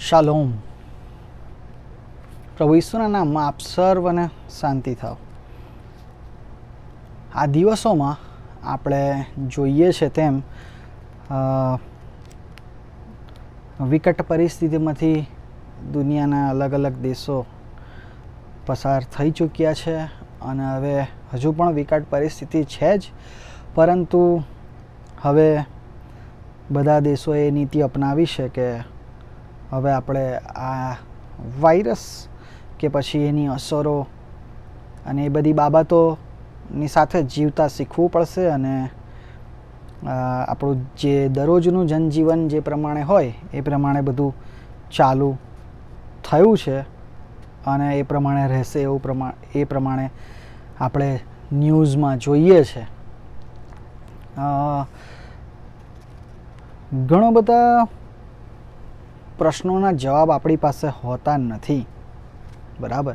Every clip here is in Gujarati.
શાલોમ. પ્રભુ ઈશ્વરના નામમાં આપ સર્વને શાંતિ થાવ. આ દિવસોમાં આપણે જોઈએ છે તેમ વિકટ પરિસ્થિતિમાંથી દુનિયાના અલગ અલગ દેશો પસાર થઈ ચૂક્યા છે અને હવે હજુ પણ વિકટ પરિસ્થિતિ છે જ. પરંતુ હવે બધા દેશોએ નીતિ અપનાવી છે કે હવે આપણે આ વાયરસ કે પછી એની અસરો અને એ બધી બાબતોની સાથે જીવતા શીખવું પડશે અને આપણું જે દરરોજનું જનજીવન જે પ્રમાણે હોય, એ પ્રમાણે બધું ચાલુ થયું છે અને એ પ્રમાણે રહેશે એવું પ્રમાણે એ પ્રમાણે આપણે ન્યૂઝમાં જોઈએ છે. ઘણો બધા પ્રશ્નોના જવાબ આપણી પાસે હોતા નથી. બરાબર?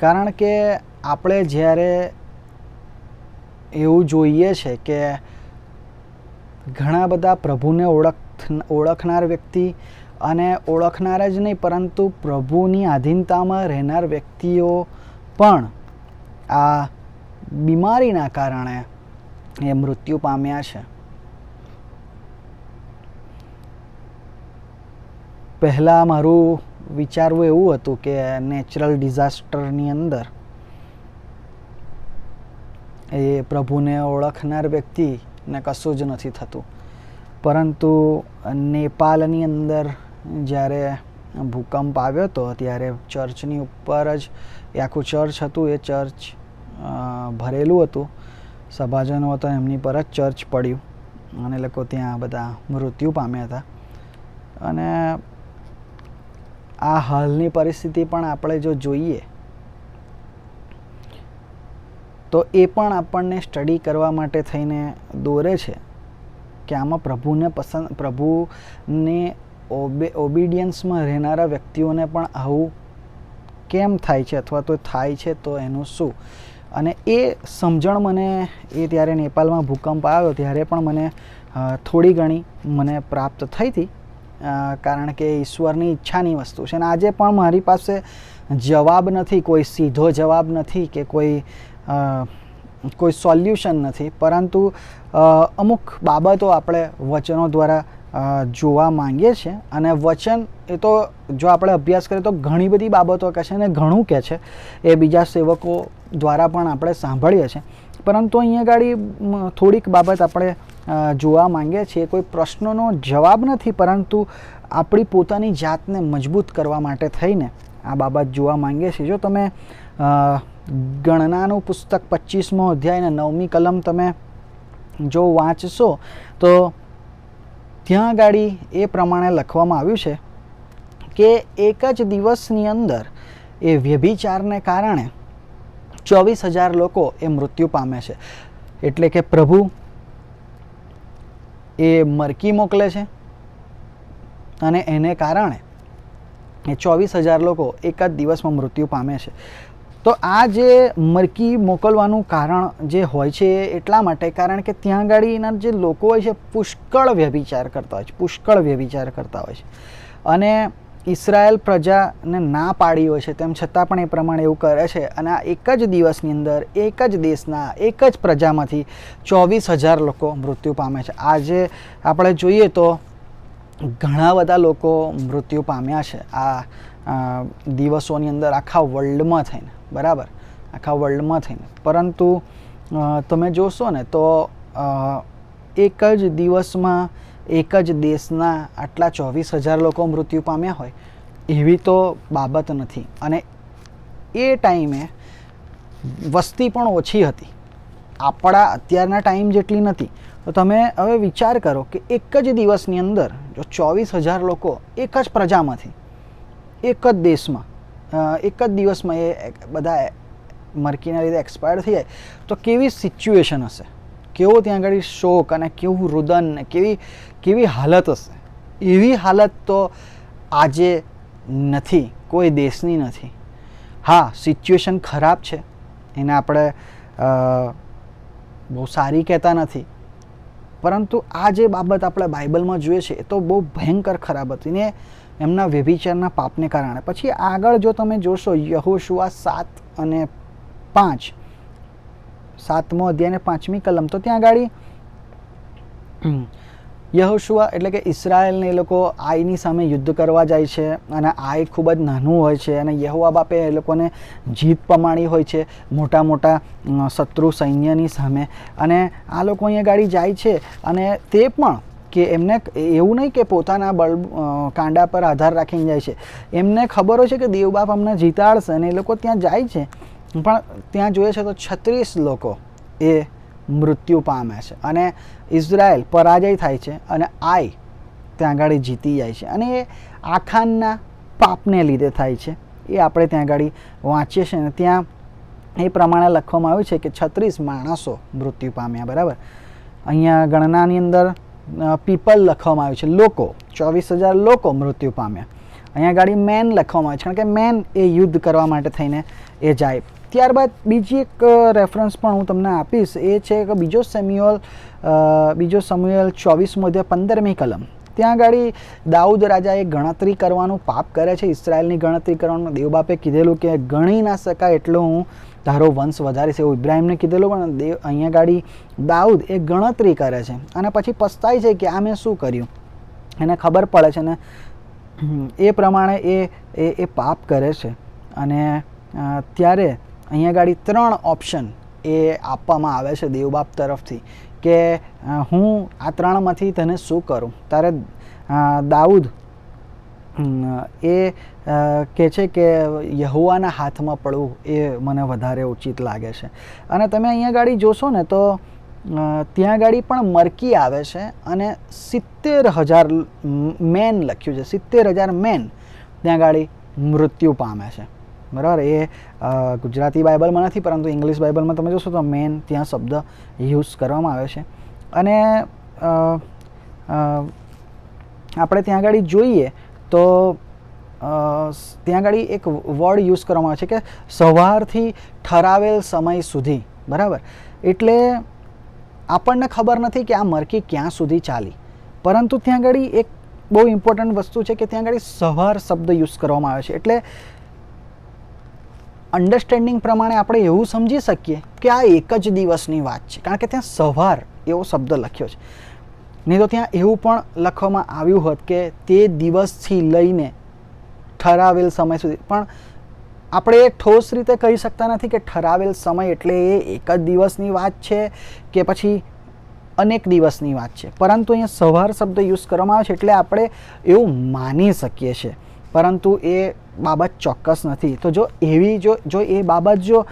કારણ કે આપણે જ્યારે એવું જોઈએ છે કે ઘણા બધા પ્રભુને ઓળખ, ઓળખનાર વ્યક્તિ અને ઓળખનાર જ નહીં, પરંતુ પ્રભુની આધીનતામાં રહેનાર વ્યક્તિઓ પણ આ બીમારીના કારણે એ મૃત્યુ પામ્યા છે. પહેલાં મારું વિચારવું એવું હતું કે નેચરલ ડિઝાસ્ટરની અંદર એ પ્રભુને ઓળખનાર વ્યક્તિને કશું જ નથી થતું. પરંતુ નેપાલની અંદર જ્યારે ભૂકંપ આવ્યો હતો, ત્યારે ચર્ચની ઉપર જ એ આખું ચર્ચ હતું. એ ચર્ચ ભરેલું હતું. સભાજનો હતા, એમની પર જ ચર્ચ પડ્યું. અને લોકો ત્યાં બધા મૃત્યુ પામ્યા હતા. અને આ હાલની પરિસ્થિતિ પણ આપણે જો જોઈએ, તો એ પણ આપણને સ્ટડી કરવા માટે થઈને દોરે છે કે આમાં પ્રભુને પસંદ, પ્રભુને ઓબે ઓબિડિયન્સમાં રહેનારા વ્યક્તિઓને પણ આવું કેમ થાય છે અથવા તો થાય છે તો એનું શું? અને એ સમજણ મને એ ત્યારે નેપાળમાં ભૂકંપ આવ્યો ત્યારે પણ મને થોડી ઘણી મને પ્રાપ્ત થઈ હતી. કારણ કે ઈશ્વરની ઈચ્છાની વસ્તુ છે. અને આજે પણ મારી પાસે જવાબ નથી, કોઈ સીધો જવાબ નથી કે કોઈ કોઈ સોલ્યુશન નથી. પરંતુ અમુક બાબતો આપણે વચનો દ્વારા જોવા માંગીએ છીએ. અને વચન એ તો જો આપણે અભ્યાસ કરીએ તો ઘણી બધી બાબતો કહે છે અને ઘણું કહે છે. એ બીજા સેવકો દ્વારા પણ આપણે સાંભળીએ છીએ. પરંતુ અહીંયા ગાડી થોડીક બાબત આપણે જોવા માંગીએ છીએ કોઈ પ્રશ્નોનો જવાબ નથી, પરંતુ આપણી પોતાની જાતને મજબૂત કરવા માટે થઈને આ બાબત જોવા માંગીએ છીએ જો તમે ગણનાનું પુસ્તક પચીસમો અધ્યાય અને નવમી કલમ તમે જો વાંચશો, તો ત્યાં ગાડી એ પ્રમાણે લખવામાં આવ્યું છે કે એક જ દિવસની અંદર એ વ્યભિચારને કારણે ચોવીસ હજાર લોકો એ મૃત્યુ પામે છે. એટલે કે પ્રભુ એ મરકી મોકલે છે અને એને કારણે એ ચોવીસ હજાર લોકો એક જ દિવસમાં મૃત્યુ પામે છે. તો આ જે મરકી મોકલવાનું કારણ જે હોય છે એ એટલા માટે કારણ કે ત્યાં ગાડીના જે લોકો હોય છે પુષ્કળ વ્યભિચાર કરતા હોય છે, પુષ્કળ વ્યભિચાર કરતા હોય છે. અને ઇસરાયેલ પ્રજાને ના પાડી હોય છે, તેમ છતાં પણ એ પ્રમાણે એવું કરે છે. અને આ એક જ દિવસની અંદર, એક જ દેશના, એક જ પ્રજામાંથી ચોવીસ હજાર લોકો મૃત્યુ પામે છે. આજે આપણે જોઈએ તો ઘણા બધા લોકો મૃત્યુ પામ્યા છે. આ દિવસોની અંદર આખા વર્લ્ડમાં થઈને, બરાબર? આખા વર્લ્ડમાં થઈને. પરંતુ તમે જોશો ને તો એક જ દિવસમાં એક જ દેશના આટલા ચોવીસ હજાર લોકો મૃત્યુ પામ્યા હોય, એવી તો બાબત નથી. અને એ ટાઈમે વસ્તી પણ ઓછી હતી. આપણા અત્યારના ટાઈમ જેટલી નથી. તો તમે હવે વિચાર કરો કે એક જ દિવસની અંદર જો ચોવીસ હજાર લોકો એક જ પ્રજામાંથી, એક જ દેશમાં એક જ દિવસમાં એ બધા મરકીના લીધે એક્સપાયર થઈ જાય, તો કેવી સિચ્યુએશન હશે? કેવો ત્યાં આગળ શોક અને કેવું રુદન ને કેવી કેવી હાલત હશે? એવી હાલત તો આજે નથી, કોઈ દેશની નથી. હા સિચ્યુએશન ખરાબ છે. એને આપણે બહુ સારી કહેતા નથી. પરંતુ આ જે બાબત આપણે બાઇબલમાં જોઈએ છે, એ તો બહુ ભયંકર ખરાબ હતી ને એમના વ્યભિચારના પાપને કારણે. પછી આગળ જો તમે જોશો, યહોશુઆ સાત અને પાંચ સાતમો અધ્યાય અને પાંચમી કલમ. તો ત્યાં આગળ યહોશુઆ એટલે કે ઇસરાયલને એ લોકો આઈની સામે યુદ્ધ કરવા જાય છે અને આઈ ખૂબ જ નાનું હોય છે અને યહોવા બાપે એ લોકોને જીત પમાડી હોય છે મોટા મોટા શત્રુ સૈન્યની સામે. અને આ લોકો અહીંયા ગાડી જાય છે અને તે પણ કે એમને એવું નહીં કે પોતાના બળ કાંડા પર આધાર રાખીને જાય છે. એમને ખબર હોય છે કે દેવબાપ અમને જીતાડશે અને એ લોકો ત્યાં જાય છે. પણ ત્યાં જોઈએ છે તો છત્રીસ લોકો એ મૃત્યુ પામે છે. અને ઇઝરાયલ પરાજય થાય છે અને આઈ ત્યાં આગળ જીતી જાય છે. અને એ આખાનના પાપને લીધે થાય છે. એ આપણે ત્યાં આગળ વાંચીએ છીએ અને ત્યાં એ પ્રમાણે લખવામાં આવ્યું છે કે છત્રીસ માણસો મૃત્યુ પામ્યા, બરાબર? અહીંયા ગણનાની અંદર પીપલ લખવામાં આવ્યું છે. લોકો, ચોવીસ હજાર લોકો મૃત્યુ પામ્યા. અહીંયા ગાડી મેન લખવામાં આવે છે. કારણ કે મેન એ યુદ્ધ કરવા માટે થઈને એ જાય. ત્યારબાદ બીજી એક રેફરન્સ પણ હું તમને આપીશ. એ છે કે બીજો સેમ્યુઅલ બીજો સેમ્યુઅલ ચોવીસ અધ્યાય પંદરમી કલમ. ત્યાં આગળ દાઉદ રાજાએ ગણતરી કરવાનું પાપ કરે છે. ઇસરાયલની ગણતરી કરવાનું દેવબાપે કીધેલું કે ગણી ના શકાય એટલો હું તારો વંશ વધારીશ એવું ઇબ્રાહિમને કીધેલું, પણ દેવ, અહીંયા ગાડી દાઉદ એ ગણતરી કરે છે. અને પછી પસ્તાય છે કે આ મેં શું કર્યું? એને ખબર પડે છે ને એ પ્રમાણે એ એ પાપ કરે છે. અને ત્યારે અહીંયા ગાડી ત્રણ ઓપ્શન એ આપવામાં આવે છે દેવબાપ તરફથી કે હું આ ત્રણમાંથી તને શું કરું? તારે દાઉદ એ કહે છે કે યહુવાના હાથમાં પડવું એ મને વધારે ઉચિત લાગે છે. અને તમે અહીંયા ગાડી જોશો ને તો ત્યાં ગાડી પણ મરકી આવે છે અને સિત્તેર હજાર મેન લખ્યું છે. સિત્તેર હજાર મેન ત્યાં ગાડી મૃત્યુ પામે છે. બરાબર? એ ગુજરાતી બાઇબલમાં નથી, પરંતુ ઇંગ્લિશ બાઇબલમાં તમે જોશો તો મેન ત્યાં શબ્દ યુઝ કરવામાં આવે છે. અને આપણે ત્યાં આગળ જોઈએ તો ત્યાં આગળ એક વર્ડ યુઝ કરવામાં આવે છે કે સવારથી ઠરાવેલ સમય સુધી. બરાબર? એટલે આપણને ખબર નથી કે આ મરકી ક્યાં સુધી ચાલી. પરંતુ ત્યાં આગળ એક બહુ ઇમ્પોર્ટન્ટ વસ્તુ છે કે ત્યાં આગળ સવાર શબ્દ યુઝ કરવામાં આવે છે. એટલે અન્ડરસ્ટેન્ડિંગ પ્રમાણે આપણે એવું સમજી શકીએ કે આ એક જ દિવસની વાત છે. કારણ કે ત્યાં સવાર એવો શબ્દ લખ્યો છે. નહીં તો ત્યાં એવું પણ લખવામાં આવ્યું હોત કે તે દિવસથી લઈને ઠરાવેલ સમય સુધી. પણ આપણે એ ઠોસ રીતે કહી શકતા નથી કે ઠરાવેલ સમય એટલે એ એક જ દિવસની વાત છે કે પછી અનેક દિવસની વાત છે. પરંતુ અહીંયા સવાર શબ્દ યુઝ કરવામાં આવે છે એટલે આપણે એવું માની શકીએ છીએ. પરંતુ એ બાબત ચોક્કસ નથી. તો જો એવી જો જો એ બાબત જો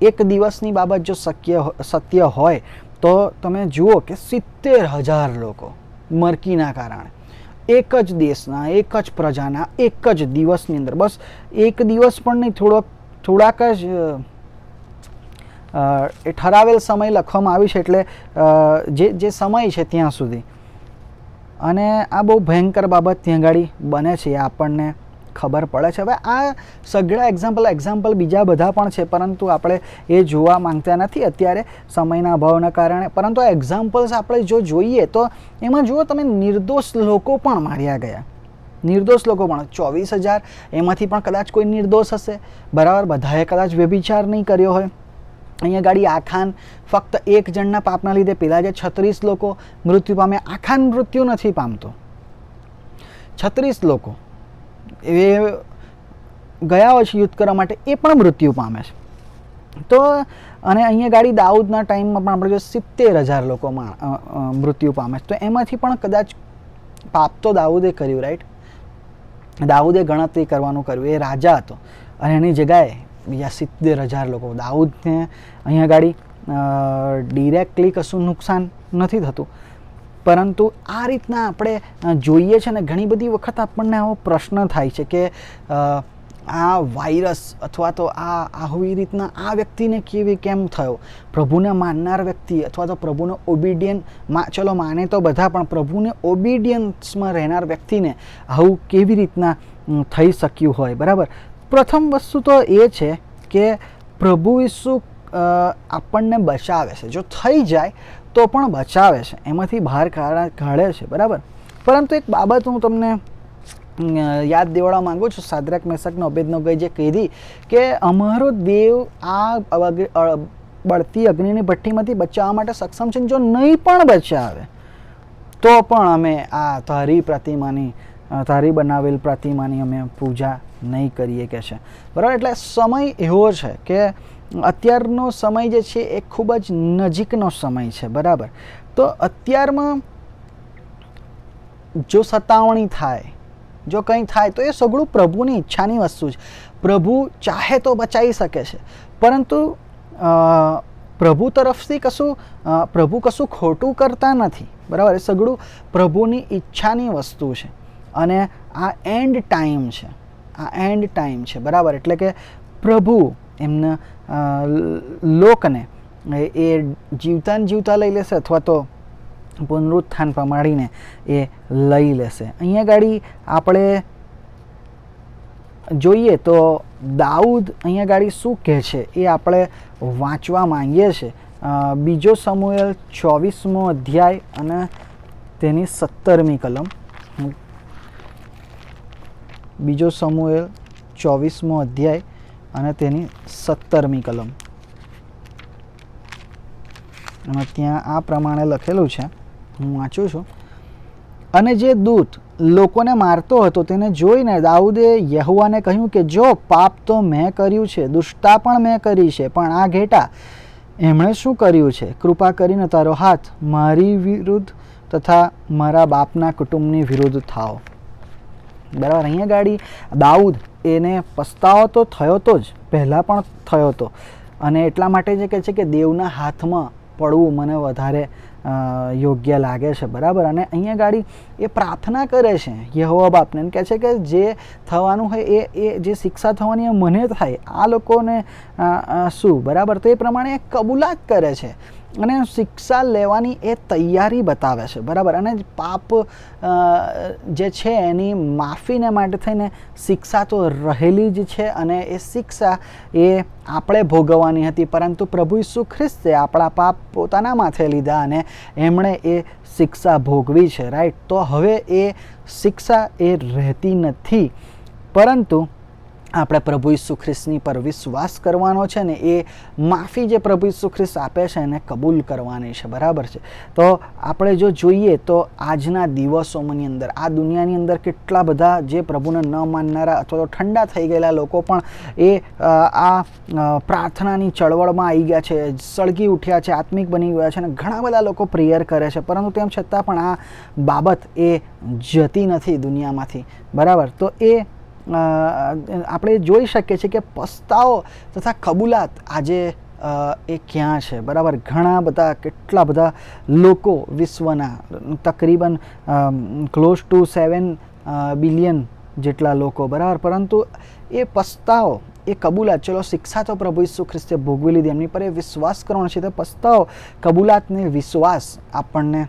એક દિવસની બાબત જો શક્ય સત્ય હોય, તો તમે જુઓ કે સિત્તેર હજાર લોકો મરકીના કારણે એક જ દેશના, એક જ પ્રજાના, એક જ દિવસની અંદર. બસ એક દિવસ પણ નહીં થોડોક થોડાક જ એ ઠરાવેલ સમય લખવામાં આવ્યું છે એટલે જે જે સમય છે ત્યાં સુધી. અને આ બહુ ભયંકર બાબત ત્યાં ગાડી બને છે એ આપણને ખબર પડે છે. હવે આ સઘળા એક્ઝામ્પલ એક્ઝામ્પલ બીજા બધા પણ છે, પરંતુ આપણે એ જોવા માંગતા નથી. અત્યારે સમયના અભાવના કારણે. પરંતુ આ એક્ઝામ્પલ્સ આપણે જો જોઈએ તો એમાં જુઓ તમે, નિર્દોષ લોકો પણ માર્યા ગયા. નિર્દોષ લોકો પણ. ચોવીસ હજાર, એમાંથી પણ કદાચ કોઈ નિર્દોષ હશે. બરાબર? બધાએ કદાચ વ્યભિચાર નહીં કર્યો હોય. અહીંયા ગાડી આખાન ફક્ત એક જણના પાપના લીધે પેલા જે છત્રીસ લોકો મૃત્યુ પામે આખાન મૃત્યુ નથી પામતો. છત્રીસ લોકો એ ગયા છે યુદ્ધ કરવા માટે એ પણ મૃત્યુ પામે છે. તો અને અહીંયા ગાડી દાઉદના ટાઈમમાં પણ આપણે જો સિત્તેર હજાર લોકો મૃત્યુ પામે છે. તો એમાંથી પણ કદાચ પાપ તો દાઉદે કર્યું રાઈટ દાઉદે ગણતરી કરવાનું કર્યું. એ રાજા હતો અને એની જગ્યાએ બીજા સિત્તેર હજાર લોકો, દાઉદને અહીંયા ગાડી ડિરેક્ટલી કશું નુકસાન નથી થતું. પરંતુ આ રીતના આપણે જોઈએ છે ને ઘણી બધી વખત આપણને આવો પ્રશ્ન થાય છે કે આ વાયરસ અથવા તો આ, આવી રીતના આ વ્યક્તિને કેવી કેમ થયો? પ્રભુને માનનાર વ્યક્તિ અથવા તો પ્રભુને ઓબિડિયનમાં, ચલો માને તો બધા, પણ પ્રભુને ઓબિડિયન્સમાં રહેનાર વ્યક્તિને આવું કેવી રીતના થઈ શક્યું હોય? બરાબર? પ્રથમ વસ્તુ તો એ છે કે પ્રભુ ઈસુ આપણને બચાવે છે. જો થઈ જાય તો પણ બચાવે છે. એમાંથી બહાર કાઢા છે. બરાબર? પરંતુ એક બાબત હું તમને યાદ દેવાડવા માંગુ છું. સાદ્રાક મેસકનો અભેદનો ગઈ જે કીધી કે અમારો દેવ આ બળતી અગ્નિની ભઠ્ઠીમાંથી બચાવવા માટે સક્ષમ છે જો નહીં પણ બચાવે, તો પણ અમે આ તારી પ્રતિમાની તારી બનાવેલ પ્રતિમાની અમે પૂજા નહીં કરીએ કે છે. બરાબર? એટલે સમય એવો છે કે અત્યારનો સમય જે છે એ ખૂબ જ નજીકનો સમય છે, બરાબર? તો અત્યારમાં જો સતાવણી થાય, જો કંઈ થાય, તો એ સગળું પ્રભુની ઈચ્છાની વસ્તુ છે. પ્રભુ ચાહે તો બચાવી શકે છે. પરંતુ પ્રભુ તરફથી કશું પ્રભુ કશું ખોટું કરતા નથી. બરાબર? એ સગળું પ્રભુની ઈચ્છાની વસ્તુ છે. અને આ એન્ડ ટાઈમ છે. આ એન્ડ ટાઈમ છે, બરાબર? એટલે કે પ્રભુ એમના લોકને એ- જીવતાને જીવતા લઈ લેશે અથવા તો પુનરુત્થાન પમાડીને એ લઈ લેશે. અહીંયા ગાડી આપણે જોઈએ તો દાઉદ અહીંયા ગાડી શું કહે છે એ આપણે વાંચવા માંગીએ છીએ. બીજો સમુએલ ચોવીસમો અધ્યાય અને તેની સત્તરમી કલમ. બીજો સમુએલ ચોવીસમો અધ્યાય અને તેની સત્તરમી કલમ. અને ત્યાં આ પ્રમાણે લખેલું છે, હું વાંચું છું. અને જે દૂત લોકોને મારતો હતો તેને જોઈને દાઉદે યહુવાને કહ્યું કે, જો પાપ તો મેં કર્યું છે, દુષ્ટતા પણ મેં કરી છે, પણ આ ઘેટા એમણે શું કર્યું છે? કૃપા કરીને તારો હાથ મારી વિરુદ્ધ તથા મારા બાપના કુટુંબની વિરુદ્ધ થાઓ. બરાબર, અહીંયા ગાડી, દાઉદ, એને પસ્તાવો તો થયો તો જ, પહેલાં પણ થયો તો. અને એટલા માટે જે કહે છે કે દેવના હાથમાં પડવું મને વધારે યોગ્ય લાગે છે, બરાબર? અને અહીંયા ગાડી એ પ્રાર્થના કરે છે, યહોવા બાપને. કહે છે કે જે થવાનું હોય એ એ જે શિક્ષા થવાની મને થાય, આ લોકોને શું? બરાબર? તો એ પ્રમાણે કબૂલાત કરે છે. અને શિક્ષા લેવાની એ તૈયારી બતાવે છે, બરાબર? અને પાપ જે છે એની માફીને માટે થઈને શિક્ષા તો રહેલી જ છે અને એ શિક્ષા એ આપણે ભોગવવાની હતી, પરંતુ પ્રભુ ઈસુ ખ્રિસ્તે આપણા પાપ પોતાના માથે લીધા અને એમણે એ શિક્ષા ભોગવી છે, રાઈટ? તો હવે એ શિક્ષા એ રહેતી નથી, પરંતુ આપણે પ્રભુ ઈસુ ખ્રિસ્તની પર વિશ્વાસ કરવાનો છે ને એ માફી જે પ્રભુ ઈસુ ખ્રિસ્ત આપે છે એને કબૂલ કરવાની છે. બરાબર છે? તો આપણે જો જોઈએ તો આજના દિવસોની અંદર, આ દુનિયાની અંદર કેટલા બધા જે પ્રભુને ન માનનારા અથવા તો ઠંડા થઈ ગયેલા લોકો પણ એ આ પ્રાર્થનાની ચળવળમાં આવી ગયા છે, સળગી ઉઠ્યા છે, આત્મિક બની ગયા છે અને ઘણા બધા લોકો પ્રેયર કરે છે. પરંતુ તેમ છતાં પણ આ બાબત એ જતી નથી દુનિયામાંથી. બરાબર? તો એ આપણે જોઈ શકીએ છીએ કે પસ્તાવો તથા કબૂલાત આજે એ ક્યાં છે? બરાબર? ઘણા બધા, કેટલા બધા લોકો વિશ્વના, તકરીબન ક્લોઝ ટુ સેવન બિલિયન જેટલા લોકો, બરાબર? પરંતુ એ પસ્તાવો, એ કબૂલાત, ચલો શિક્ષા તો પ્રભુ ઈસુ ખ્રિસ્તે ભોગવી લીધી, એમની પર એ વિશ્વાસ કરવાનો છે, તો પસ્તાવો, કબૂલાતને વિશ્વાસ આપણને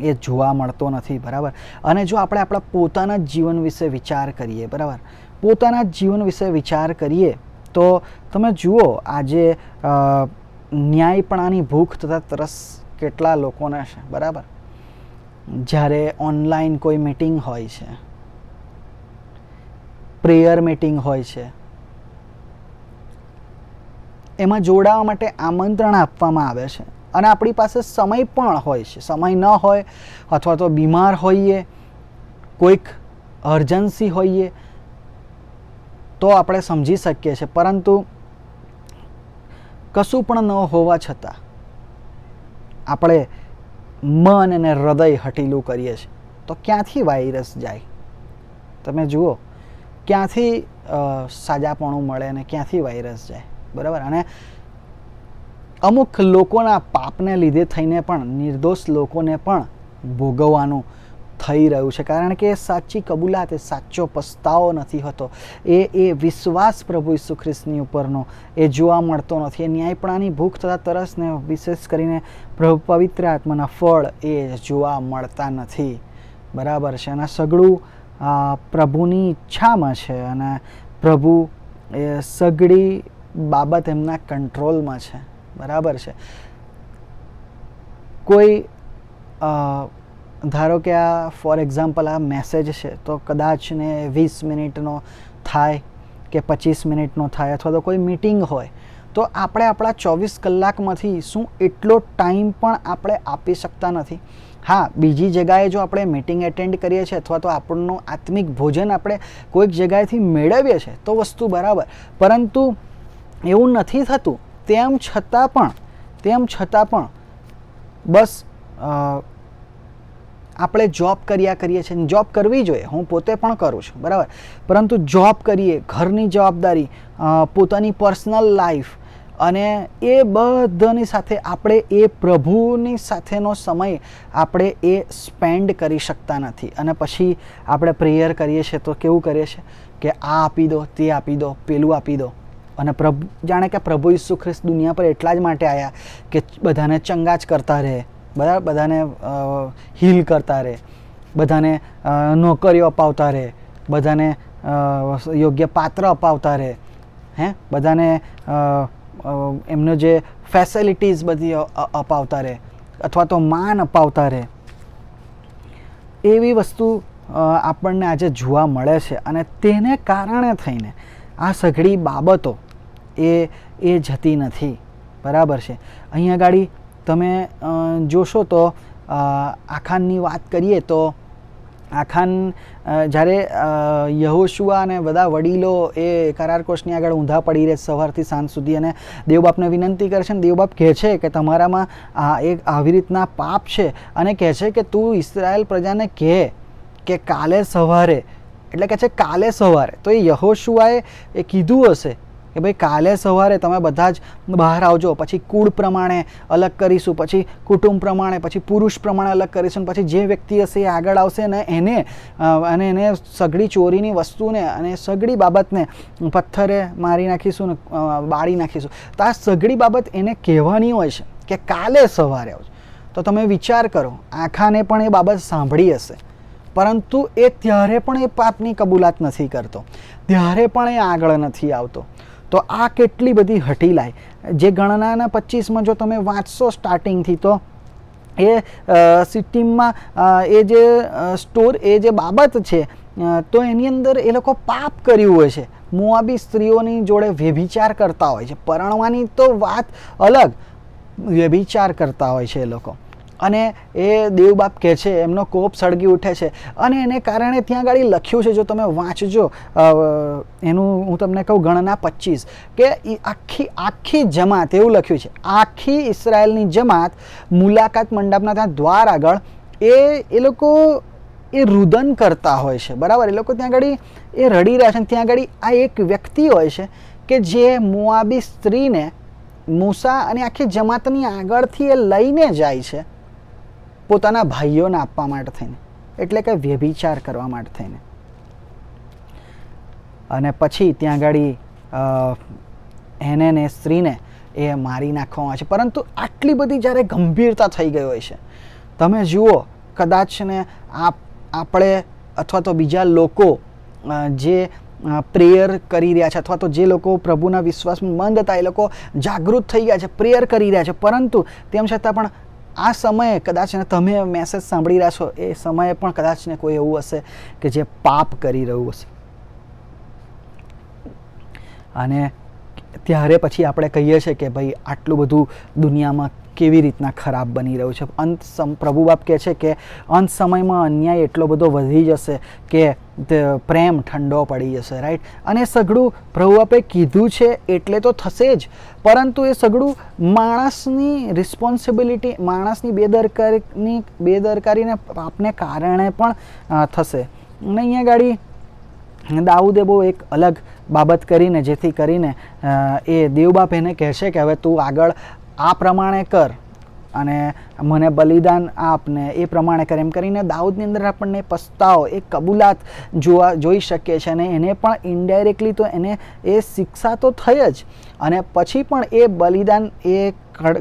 એ જોવા મળતો નથી, બરાબર? અને જો આપણે આપણા પોતાના જીવન વિશે વિચાર કરીએ, બરાબર? પોતાના જીવન વિશે વિચાર કરીએ, તો તમે જુઓ આજે ન્યાયપણાની ભૂખ તથા તરસ કેટલા લોકોને છે, બરાબર? જ્યારે ઓનલાઈન કોઈ મીટિંગ હોય છે, પ્રેયર મીટિંગ હોય છે, એમાં જોડાવા માટે આમંત્રણ આપવામાં આવે છે. અને આપણી પાસે સમય પણ હોય છે. સમય ન હોય અથવા તો બીમાર હોઈએ, કોઈક અર્જન્સી હોઈએ, તો આપણે સમજી શકીએ છીએ. પરંતુ કશું પણ ન હોવા છતાં આપણે મન અને હૃદય હટીલું કરીએ છીએ. તો ક્યાંથી વાયરસ જાય? તમે જુઓ, ક્યાંથી સાજાપણું મળે અને ક્યાંથી વાયરસ જાય? બરાબર? અને અમુક લોકોના પાપને લીધે થઈને પણ નિર્દોષ લોકોને પણ ભોગવવાનું થઈ રહ્યું છે. કારણ કે સાચી કબૂલાત એ સાચો પસ્તાવો નથી હોતો. એ એ વિશ્વાસ પ્રભુ ઈસુ ખ્રિસ્તની ઉપરનો. એ જોવા મળતો નથી. એ ન્યાયપણાની ભૂખ તથા તરસને વિશેષ કરીને પ્રભુ પવિત્ર આત્માના ફળ એ જોવા મળતા નથી. બરાબર છે. અને સગળું પ્રભુની ઈચ્છામાં છે અને પ્રભુ એ સગળી બાબત એમના કંટ્રોલમાં છે. બરાબર છે. કોઈ ધારો કે આ ફોર એક્ઝામ્પલ આ મેસેજ છે, તો કદાચ ને વીસ મિનિટનો થાય કે પચીસ મિનિટનો થાય અથવા તો કોઈ મિટિંગ હોય, તો આપણે આપણા ચોવીસ કલાકમાંથી શું એટલો ટાઈમ પણ આપણે આપી શકતા નથી? હા, બીજી જગાએ જો આપણે મિટિંગ એટેન્ડ કરીએ છીએ અથવા તો આપણનું આત્મિક ભોજન આપણે કોઈક જગાએથી મેળવીએ છીએ, તો વસ્તુ બરાબર. પરંતુ એવું નથી થતું તેમ છતાં પણ, તેમ છતાં પણ, બસ આપણે જોબ કર્યા કરીએ છીએ જોબ કરવી જોઈએ, હું પોતે પણ કરું છું, બરાબર? પરંતુ જોબ કરીએ, ઘરની જવાબદારી પોતાની પર્સનલ લાઈફ અને એ બધાની સાથે આપણે એ પ્રભુની સાથેનો સમય આપણે એ સ્પેન્ડ કરી શકતા નથી. અને પછી આપણે પ્રેયર કરીએ છીએ તો કેવું કરીએ છીએ? કે આ આપી દો, તે આપી દો, પેલું આપી દો. અને પ્રભુ, જાણે કે પ્રભુ ઈસુ ખ્રિસ્ત દુનિયા પર એટલા જ માટે આવ્યા કે બધાને ચંગા જ કરતા રહે, બરાબર? બધાને હીલ કરતા રહે, બધાને નોકરીઓ અપાવતા રહે, બધાને યોગ્ય પાત્ર અપાવતા રહે, હે? બધાને એમનો જે ફેસિલિટીઝ બધી અપાવતા રહે, અથવા તો માન અપાવતા રહે. એવી વસ્તુ આપણને આજે જોવા મળે છે અને તેને કારણે થઈને આ સઘળી બાબતો એ એ જતી નથી. બરાબર છે? અહીંયા ગાડી તમે જોશો તો આખાનની વાત કરીએ તો, આખાન જ્યારે યહોશુઆ અને બધા વડીલો એ કરાર કોષની આગળ ઊંધા પડી રહે સવારથી સાંજ સુધી અને દેવબાપને વિનંતી કરે છે અને દેવબાપ કહે છે કે તમારામાં આ એક આવી રીતના પાપ છે અને કહે છે કે તું ઇસરાયલ પ્રજાને કહે કે કાલે સવારે, એટલે કે છે કાલે સવારે. તો એ યહોશુઆએ એ કીધું હશે કે ભાઈ કાલે સવારે તમે બધા જ બહાર આવજો, પછી કુળ પ્રમાણે અલગ કરીશું, પછી કુટુંબ પ્રમાણે, પછી પુરુષ પ્રમાણે અલગ કરીશું પછી જે વ્યક્તિ હશે એ આગળ આવશે ને એને અને એને સઘળી ચોરીની વસ્તુને અને સઘળી બાબતને પથ્થરે મારી નાખીશું ને બાળી નાખીશું. તો આ સઘળી બાબત એને કહેવાની હોય છે કે કાલે સવારે આવજો. તો તમે વિચાર કરો, આખાને પણ એ બાબત સાંભળી હશે, પરંતુ એ ત્યારે પણ એ પાપની કબૂલાત નથી કરતો. ત્યારે પણ એ આગળ નથી આવતો. તો આ કેટલી બધી હટીલાય જે ગણનાના પચીસમાં જો તમે વાંચશો સ્ટાર્ટિંગથી તો એ સિટીમાં એ જે સ્ટોર, એ જે બાબત છે તો એની અંદર એ લોકો પાપ કર્યું હોય છે. મુઆબી સ્ત્રીઓની જોડે વ્યભિચાર કરતા હોય છે. પરણવાની તો વાત અલગ. વ્યભિચાર કરતા હોય છે એ લોકો. અને એ દેવબાપ કહે છે, એમનો કોપ સળગી ઉઠે છે. અને એને કારણે ત્યાં આગળ લખ્યું છે, જો તમે વાંચજો એનું હું તમને કહું ગણના પચીસ કે આખી આખી જમાત, એવું લખ્યું છે, આખી ઇસરાયલની જમાત મુલાકાત મંડપના ત્યાં દ્વાર આગળ, એ એ લોકો એ રુદન કરતા હોય છે, બરાબર? એ લોકો ત્યાં આગળ એ રડી રહ્યા છે ત્યાં આગળ આ એક વ્યક્તિ હોય છે, કે જે મુઆબી સ્ત્રીને મૂસા અને આખી જમાતની આગળથી એ લઈને જાય છે પોતાના ભાઈઓને આપવા માટે થઈને, એટલે કે વ્યભિચાર કરવા માટે થઈને. અને પછી ત્યાં આગળ એને ને સ્ત્રીને એ મારી નાખવામાં આવે છે. પરંતુ આટલી બધી જ્યારે ગંભીરતા થઈ ગઈ હોય છે, તમે જુઓ, કદાચ ને આપ, આપણે અથવા તો બીજા લોકો જે પ્રેયર કરી રહ્યા છે અથવા તો જે લોકો પ્રભુના વિશ્વાસમાં મંદ હતા, એ લોકો જાગૃત થઈ ગયા છે, પ્રેયર કરી રહ્યા છે. પરંતુ તેમ છતાં પણ આ સમયે કદાચ ને તમે મેસેજ સાંભળી રહ્યા છો, એ સમયે પણ કદાચ ને કોઈ એવું હશે કે જે પાપ કરી રહ્યું હશે. અને ત્યારે પછી આપણે કહીએ છીએ કે ભાઈ, આટલું બધું દુનિયામાં કેવી રીતના ખરાબ બની રહ્યું છે? અંત સમ, પ્રભુ બાપ કહે છે કે અંત સમયમાં અન્યાય એટલો બધો વધી જશે કે પ્રેમ ઠંડો પડી જશે રાઈટ અને સઘળું પ્રભુ બાપે કીધું છે એટલે તો થશે જ. પરંતુ એ સઘળું માણસની રિસ્પોન્સિબિલિટી માણસની બેદરકારીની, બેદરકારીને પાપને કારણે પણ થશે. અને અહીંયા ગાડી દાઉદે બહુ એક અલગ બાબત કરીને, જેથી કરીને એ દેવબાપ એને કહેશે કે હવે તું આગળ આ પ્રમાણે કર અને મને બલિદાન આપને એ પ્રમાણે કર. એમ કરીને દાઉદની અંદર આપણને પસ્તાવો, એ કબૂલાત જોવા, જોઈ શકીએ છીએ અને એને પણ ઇનડાયરેક્ટલી તો એને એ શિક્ષા તો થઈ જ. અને પછી પણ એ બલિદાન એ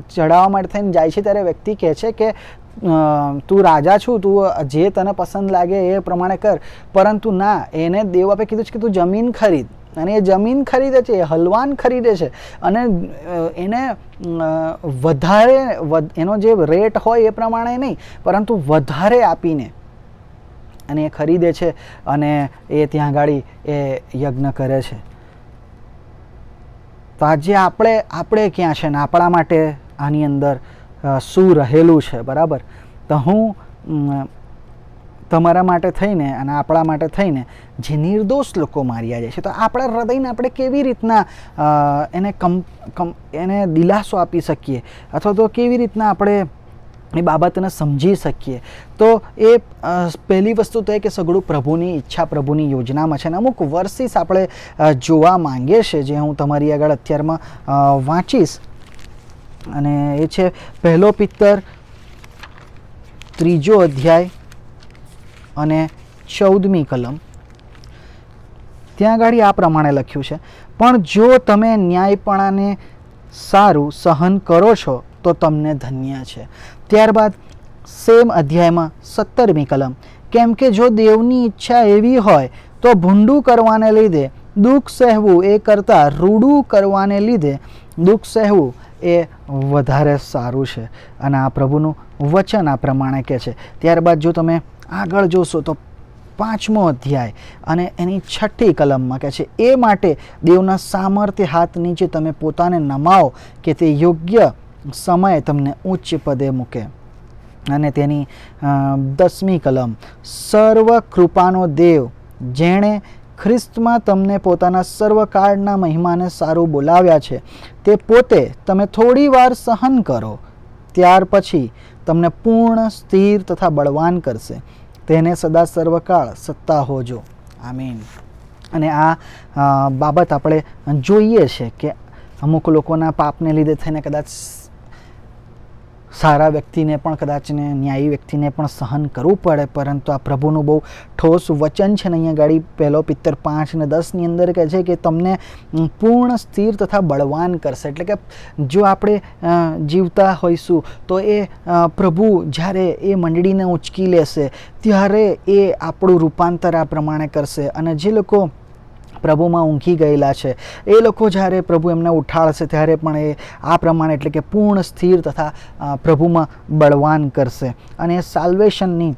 ચઢાવવા માટે થઈને જાય છે ત્યારે વ્યક્તિ કહે છે કે તું રાજા છું, તું જે તને પસંદ લાગે એ પ્રમાણે કર. પરંતુ ના, એને દેવ આપે કીધું છે કે તું જમીન ખરીદ. અને એ જમીન ખરીદે છે, એ હલવાન ખરીદે છે. અને એને વધારે, વધ- એનો જે રેટ હોય એ પ્રમાણે નહીં, પરંતુ વધારે આપીને અને એ ખરીદે છે અને એ ત્યાં ગાડી એ યજ્ઞ કરે છે. તો આજે આપણે આપણે ક્યાં છે ને, આપણા માટે આની અંદર શું રહેલું છે, બરાબર? તો હું તમારા માટે થઈને અને આપણા માટે થઈને જે નિર્દોષ લોકો માર્યા જાય છે. તો આપણા હૃદયને આપણે કેવી રીતના એને કમ કમ, એને દિલાસો આપી શકીએ? અથવા તો કેવી રીતના આપણે એ બાબતને સમજી શકીએ? તો એ પહેલી વસ્તુ તો એ કે સગળું પ્રભુની ઈચ્છા, પ્રભુની યોજનામાં છે. અને અમુક વર્ષીસ આપણે જોવા માંગીએ છીએ. જે હું તમારી આગળ અત્યારમાં વાંચીશ. અને એ છે પહેલો પિત્તર, ત્રીજો અધ્યાય અને ચૌદમી કલમ. ત્યાં આગળ આ પ્રમાણે લખ્યું છે, પણ જો તમે ન્યાયપણાને સારું સહન કરો છો, તો તમને ધન્ય છે. ત્યારબાદ સેમ અધ્યાયમાં સત્તરમી કલમ, કેમ કે જો દેવની ઈચ્છા એવી હોય, તો ભૂંડું કરવાને લીધે દુઃખ સહેવું એ કરતાં રૂડું કરવાને લીધે દુઃખ સહેવું એ વધારે સારું છે. અને આ પ્રભુનું વચન આ પ્રમાણે કહે છે. ત્યારબાદ જો તમે આગળ જોશો તો પાંચમો અધ્યાય અને એની છઠ્ઠી કલમમાં કહે છે, એ માટે દેવના સામર્થ્ય હાથ નીચે તમે પોતાને નમાવો કે તે યોગ્ય સમયે તમને ઉચ્ચ પદે મૂકે. અને તેની દસમી કલમ, સર્વ કૃપાનો દેવ, જેણે ખ્રિસ્તમાં તમને પોતાના સર્વકાળના મહિમાને સારું બોલાવ્યા છે, તે પોતે તમે થોડી વાર સહન કરો, ત્યાર પછી તમને પૂર્ણ, સ્થિર તથા બળવાન કરશે. તેને સદા સર્વકાળ સત્તા હોજો. આમીન. અને આ બાબત આપણે જોઈએ છે કે અમુક લોકોના પાપને લીધે થઈને કદાચ સારા વ્યક્તિને પણ કદાચને ન્યાયી વ્યક્તિને પણ સહન કરવું પડે, પરંતુ આ પ્રભુનું બહુ ઠોસ વચન છે ને અહીંયા ગાડી પહેલો પિત્તર પાંચ ને દસની અંદર કહે છે કે તમને પૂર્ણ સ્થિર તથા બળવાન કરશે. એટલે કે જો આપણે જીવતા હોઈશું, તો એ પ્રભુ જ્યારે એ મંડળીને ઉંચકી લેશે, ત્યારે એ આપણું રૂપાંતર આ પ્રમાણે કરશે. અને જે લોકો પ્રભુમાં ઊંઘી ગયેલા છે. એ લોકો જ્યારે પ્રભુ એમને ઉઠાડશે ત્યારે પણ એ આ પ્રમાણે એટલે કે પૂર્ણ, સ્થિર તથા પ્રભુમાં બળવાન કરશે. અને સાલ્વેશનની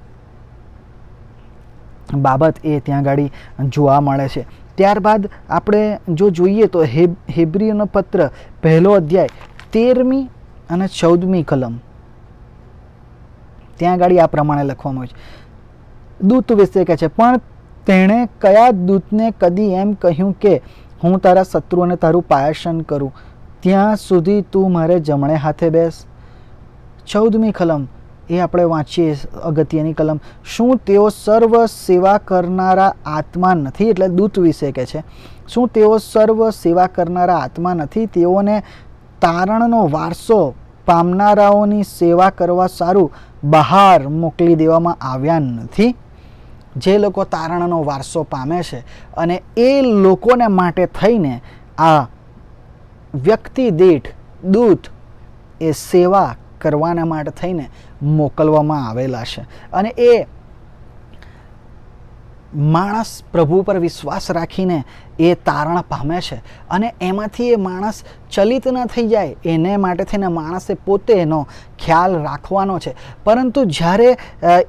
બાબત એ ત્યાં ગાડી જોવા મળે છે. ત્યારબાદ આપણે જો જોઈએ તો હેબ હેબ્રીઓનો પત્ર પહેલો અધ્યાય, તેરમી અને ચૌદમી કલમ. ત્યાં ગાડી આ પ્રમાણે લખવામાં આવે છે. દૂત વિશે કહે છે, પણ તેણે કયા દૂતને કદી એમ કહ્યું કે, હું તારા શત્રુઓને તારું પાયાશન કરું. ત્યાં સુધી તું મારે જમણે હાથે બેસ. ચૌદમી કલમ. એ આપણે વાંચીએ અગત્યની કલમ. શું તેઓ સર્વ સેવા કરનારા આત્મા નથી? એટલે દૂત વિશે કે છે. શું તેઓ સર્વ સેવા કરનારા આત્મા નથી? તેઓને તારણનો વારસો પામનારાઓની સેવા કરવા સારું બહાર મોકલી દેવામાં આવ્યા નથી? જે લોકો તારણનો વારસો પામે છે અને એ લોકોને માટે થઈને આ વ્યક્તિ દીઠ દૂત એ સેવા કરવાના માટે થઈને મોકલવામાં આવેલા છે. અને એ માણસ પ્રભુ પર વિશ્વાસ રાખીને એ તારણ પામે છે અને એમાંથી એ માણસ ચલિત ન થઈ જાય, એને માટે થઈને માણસે પોતે એનો ખ્યાલ રાખવાનો છે. પરંતુ જ્યારે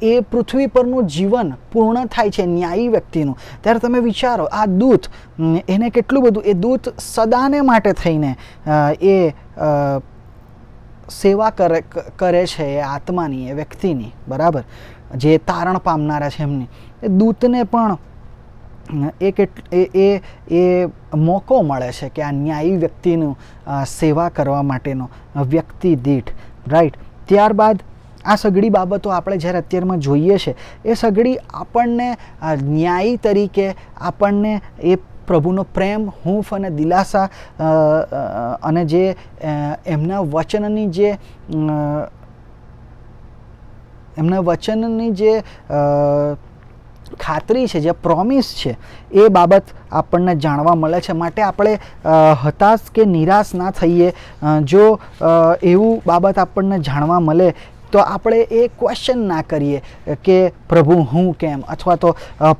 એ પૃથ્વી પરનું જીવન પૂર્ણ થાય છે ન્યાયી વ્યક્તિનું, ત્યારે તમે વિચારો, આ દૂત એને કેટલું બધું, એ દૂત સદાને માટે થઈને એ સેવા કરે કરે છે એ આત્માની, એ વ્યક્તિની, બરાબર? જે તારણ પામનારા છે એમની. એ દૂતને પણ એ કેટ એ એ એ મોકો મળે છે કે આ ન્યાયી વ્યક્તિનું સેવા કરવા માટેનો વ્યક્તિ દીઠ રાઈટ ત્યારબાદ આ સગડી બાબતો આપણે જ્યારે અત્યારમાં જોઈએ છે, એ સગડી આપણને ન્યાયી તરીકે આપણને એ પ્રભુનો પ્રેમ, હૂંફ અને દિલાસા અને જે એમના વચનની જે એમના વચનની જે ખાતરી છે, જે પ્રોમિસ છે, એ બાબત આપણને જાણવા મળે છે. માટે આપણે હતાશ કે નિરાશ ના થઈએ જો એવું બાબત આપણને જાણવા મળે તો આપણે એ ક્વેશ્ચન ના કરીએ કે પ્રભુ હું કેમ? અથવા તો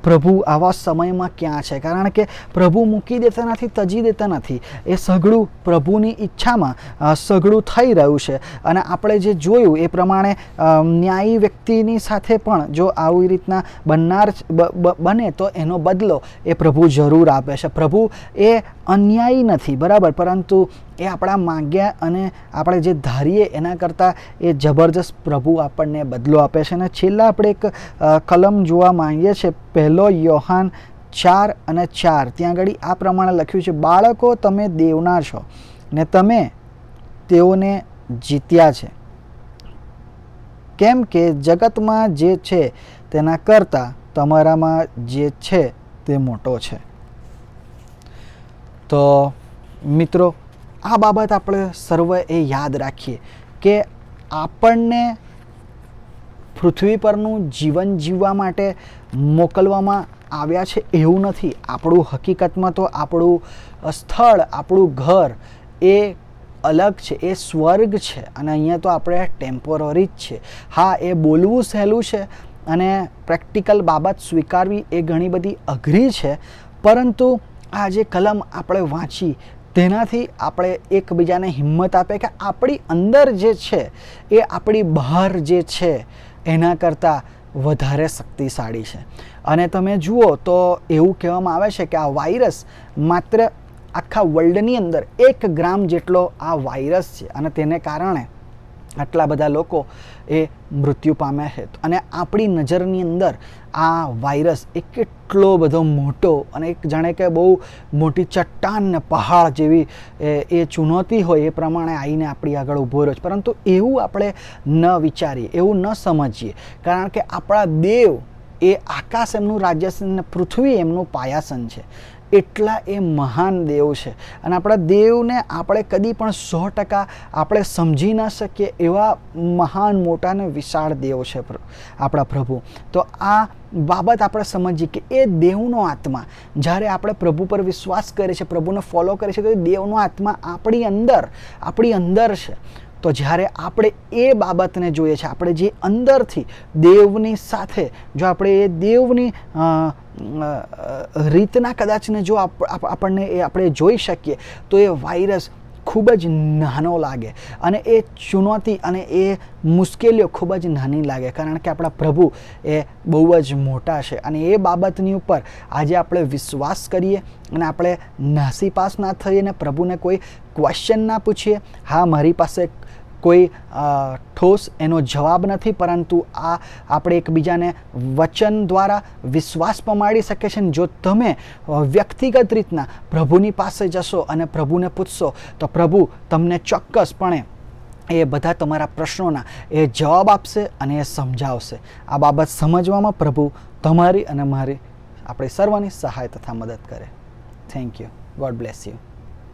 પ્રભુ આવા સમયમાં ક્યાં છે? કારણ કે પ્રભુ મૂકી દેતા નથી, તજી દેતા નથી. એ સઘળું પ્રભુની ઈચ્છામાં સઘળું થઈ રહ્યું છે. અને આપણે જે જોયું એ પ્રમાણે ન્યાયી વ્યક્તિની સાથે પણ જો આવી રીતના બનનાર બને તો એનો બદલો એ પ્રભુ જરૂર આપે છે. પ્રભુ એ અન્યાયી નથી, બરાબર? પરંતુ એ આપણા માગ્યા અને આપણે જે ધારીએ એના કરતાં એ જબરજસ્ત પ્રભુ આપણને બદલો આપે છે. અને છેલ્લા આપણે એક કલમ જોવા માંગીએ છીએ. પહેલો યોહાન ચાર અને ચાર. ત્યાં આગળ આ પ્રમાણે લખ્યું છે, બાળકો, તમે દેવના છો ને તમે તેઓને જીત્યા છે. કેમ કે જગતમાં જે છે તેના કરતાં તમારામાં જે છે તે મોટો છે. તો મિત્રો આ બાબત આપણે સર્વે એ યાદ રાખીએ કે આપણને પૃથ્વી પરનું જીવન જીવવા માટે મોકલવામાં આવ્યા છે એવું નથી. આપણું હકીકતમાં તો આપણું સ્થળ, આપણું ઘર એ અલગ છે, એ સ્વર્ગ છે અને અહીંયા તો આપણે ટેમ્પોરરી જ છે. હા, એ બોલવું સહેલું છે અને પ્રેક્ટિકલ બાબત સ્વીકારવી એ ઘણી બધી અઘરી છે, પરંતુ આ જે કલમ આપણે વાંચી તેનાથી આપણે એકબીજાને હિંમત આપે કે આપણી અંદર જે છે, એ આપણી બહાર જે છે, એના કરતાં વધારે શક્તિશાળી છે. અને તમે જુઓ તો એવું કહેવામાં આવે છે કે આ વાયરસ માત્ર આખા વર્લ્ડની અંદર એક ગ્રામ જેટલો આ વાયરસ છે. અને તેને કારણે આટલા બધા લોકો એ મૃત્યુ પામ્યા છે. અને આપણી નજરની અંદર આ વાયરસ એ કેટલો બધો મોટો અને એક જાણે કે બહુ મોટી ચટ્ટાન ને પહાડ જેવી, એ ચુનૌતી હોય એ પ્રમાણે આવીને આપણી આગળ ઊભો રહ્યો છે. પરંતુ એવું આપણે ન વિચારીએ, એવું ન સમજીએ. કારણ કે આપણા દેવ એ આકાશ એમનું રાજ્યસન ને પૃથ્વી એમનું પાયાસન છે. એટલા એ મહાન દેવ છે. અને આપણા દેવને આપણે કદી પણ સો ટકા આપણે સમજી ન શકીએ એવા મહાન મોટા અને વિશાળ દેવ છે આપણા પ્રભુ. તો આ બાબત આપણે સમજીએ કે એ દેવનો આત્મા, જ્યારે આપણે પ્રભુ પર વિશ્વાસ કરીએ છીએ, પ્રભુને ફોલો કરીએ છીએ, તો એ દેવનો આત્મા આપણી અંદર આપણી અંદર છે. તો જ્યારે આપણે એ બાબતને જોઈએ છે, આપણે જે અંદરથી દેવની સાથે, જો આપણે એ દેવની રીતના કદાચને જો આપ- આપ- આપણને એ આપણે જોઈ શકીએ, તો એ વાયરસ ખૂબ જ નાનો લાગે અને એ ચુનૌતી અને એ મુશ્કેલીઓ ખૂબ જ નાની લાગે કારણ કે આપણા પ્રભુ એ બહુ જ મોટા છે અને એ બાબતની ઉપર આજે આપણે વિશ્વાસ કરીએ અને આપણે નાસીપાસ ના થઈએ અને પ્રભુને કોઈ ક્વેશ્ચન ના પૂછીએ, હા, મારી પાસે કોઈ ઠોસ એનો જવાબ નથી, પરંતુ આ આપણે એકબીજાને વચન દ્વારા વિશ્વાસ પમાડી શકે છે જો તમે વ્યક્તિગત રીતના પ્રભુની પાસે જશો અને પ્રભુને પૂછશો, તો પ્રભુ તમને ચોક્કસપણે એ બધા તમારા પ્રશ્નોના એ જવાબ આપશે અને એ સમજાવશે. આ બાબત સમજવામાં પ્રભુ તમારી અને મારી આપણી સર્વની સહાય તથા મદદ કરે. Thank you God bless you